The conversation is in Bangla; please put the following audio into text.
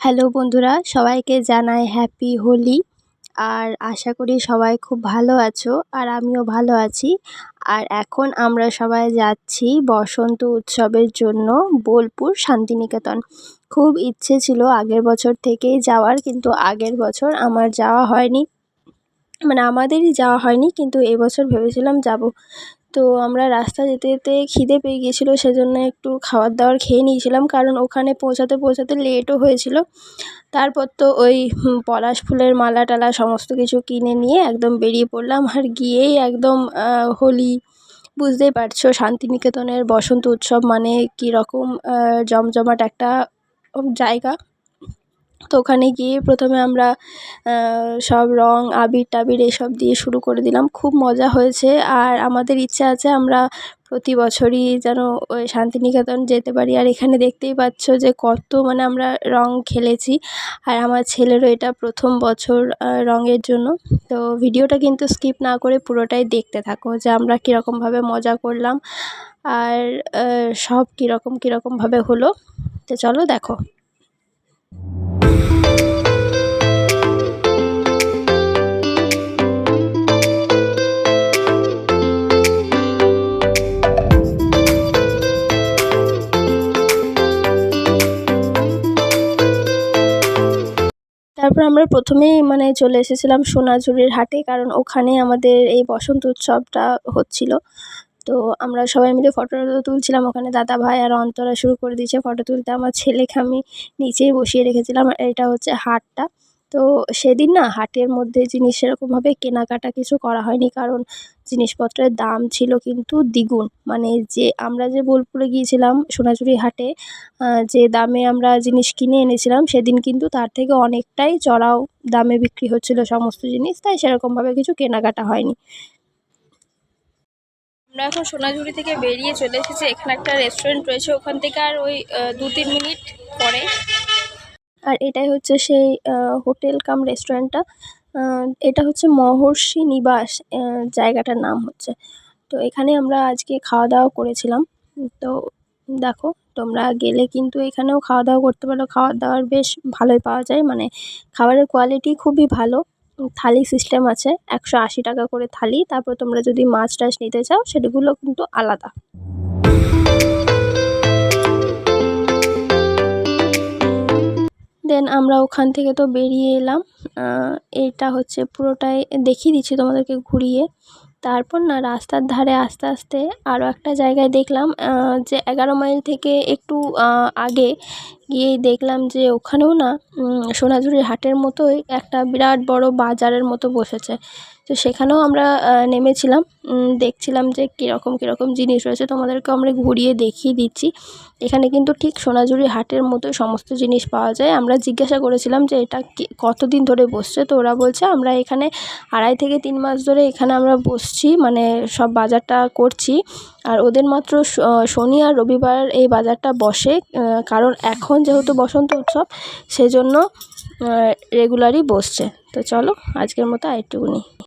হ্যালো বন্ধুরা, সবাইকে জানাই হ্যাপি হোলি আর আশা করি সবাই খুব ভালো আছো আর আমিও ভালো আছি। আর এখন আমরা সবাই যাচ্ছি বসন্ত উৎসবের জন্য বোলপুর শান্তিনিকেতন। খুব ইচ্ছে ছিল আগের বছর থেকেই যাওয়ার, কিন্তু আগের বছর আমার যাওয়া হয়নি। মানে আমাদেরই যাওয়া হয়নি, কিন্তু এবছর ভেবেছিলাম যাব। তো আমরা রাস্তা যেতে যেতে খিদে পেয়ে গিয়েছিল, সেজন্য একটু খাবার দাবার খেয়ে নিয়েছিলাম। কারণ ওখানে পৌঁছাতে পৌঁছাতে লেটও হয়েছিল। তারপর তো ওই পলাশ ফুলের মালা টালা সমস্ত কিছু কিনে নিয়ে একদম বেরিয়ে পড়লাম। আর গিয়েই একদম হোলি, বুঝতেই পারছ, শান্তিনিকেতনের বসন্ত উৎসব মানে কীরকম জমজমাট একটা জায়গা। তো ওখানে গিয়ে প্রথমে আমরা সব রং, আবির টাবির এসব দিয়ে শুরু করে দিলাম। খুব মজা হয়েছে। আর আমাদের ইচ্ছা আছে আমরা প্রতি বছরই যেন ওই শান্তিনিকেতন যেতে পারি। আর এখানে দেখতেই পাচ্ছ যে কত মানে আমরা রং খেলেছি। আর আমার ছেলেরও এটা প্রথম বছর রঙের জন্য। তো ভিডিওটা কিন্তু স্কিপ না করে পুরোটাই দেখতে থাকো যে আমরা কীরকমভাবে মজা করলাম। আর সব কীরকম, কীরকমভাবে হলো। তো চলো দেখো। তারপর আমরা প্রথমেই মানে চলে এসেছিলাম সোনাঝুরির হাটে, কারণ ওখানে আমাদের এই বসন্ত উৎসবটা হচ্ছিল। তো আমরা সবাই মিলে ফটো তুলছিলাম, ওখানে দাদা ভাই আর অন্তরা শুরু করে দিয়েছে ফটো তুলতে। আমার ছেলেকে আমি নিচেই বসিয়ে রেখেছিলাম, এটা হচ্ছে হাটটা। তো সেদিন না হাটের মধ্যে জিনিস সেরকমভাবে কেনাকাটা কিছু করা হয়নি, কারণ জিনিসপত্রের দাম ছিল কিন্তু দ্বিগুণ। মানে যে আমরা যে বোলপুরে গিয়েছিলাম সোনাঝুরি হাটে যে দামে আমরা জিনিস কিনে এনেছিলাম, সেদিন কিন্তু তার থেকে অনেকটাই চড়াও দামে বিক্রি হচ্ছিল সমস্ত জিনিস, তাই সেরকমভাবে কিছু কেনাকাটা হয়নি। আমরা এখন সোনাঝুরি থেকে বেরিয়ে চলে এসেছি। এখানে একটা রেস্টুরেন্ট রয়েছে, ওখান থেকে আর ওই দু তিন মিনিট পরে। আর এটাই হচ্ছে সেই হোটেল কাম রেস্টুরেন্টটা। এটা হচ্ছে মহর্ষি নিবাস জায়গাটার নাম হচ্ছে। তো এখানে আমরা আজকে খাওয়া দাওয়া করেছিলাম। তো দেখো, তোমরা গেলে কিন্তু এখানেও খাওয়া দাওয়া করতে পারো। খাওয়া দাওয়ার বেশ ভালোই পাওয়া যায়। মানে খাবারের কোয়ালিটি খুবই ভালো। থালি সিস্টেম আছে, একশো আশি টাকা করে থালি। তারপর তোমরা যদি মাছ টাছ নিতে চাও, সেগুলো কিন্তু আলাদা। দেন আমরা ওখান থেকে তো বেরিয়ে এলাম। এটা হচ্ছে পুরোটাই দেখিয়ে দিচ্ছি তোমাদেরকে ঘুরিয়ে। তারপর না রাস্তার ধারে আস্তে আস্তে আরও একটা জায়গায় দেখলাম যে এগারো মাইল থেকে একটু আগে গিয়েই দেখলাম যে ওখানেও না সোনাঝুরির হাটের মতোই একটা বিরাট বড় বাজারের মতো বসেছে। তো সেখানেও আমরা নেমেছিলাম দেখছিলাম যে কীরকম কীরকম জিনিস রয়েছে। তোমাদেরকে আমরা ঘুরিয়ে দেখিয়ে দিচ্ছি। এখানে কিন্তু ঠিক সোনাঝুরি হাটের মতোই সমস্ত জিনিস পাওয়া যায়। আমরা জিজ্ঞাসা করেছিলাম যে এটা কতদিন ধরে বসছে? তো ওরা বলছে, আমরা এখানে আড়াই থেকে তিন মাস ধরে এখানে আমরা বসছি মানে সব বাজারটা করছি। আর ওদের মাত্র শনি আর রবিবার এই বাজারটা বসে কারণ এখন যেহেতু বসন্ত উৎসব, সেজন্য রেগুলারই বসছে। তো চলো, আজকের মতো আরেকটুকুনি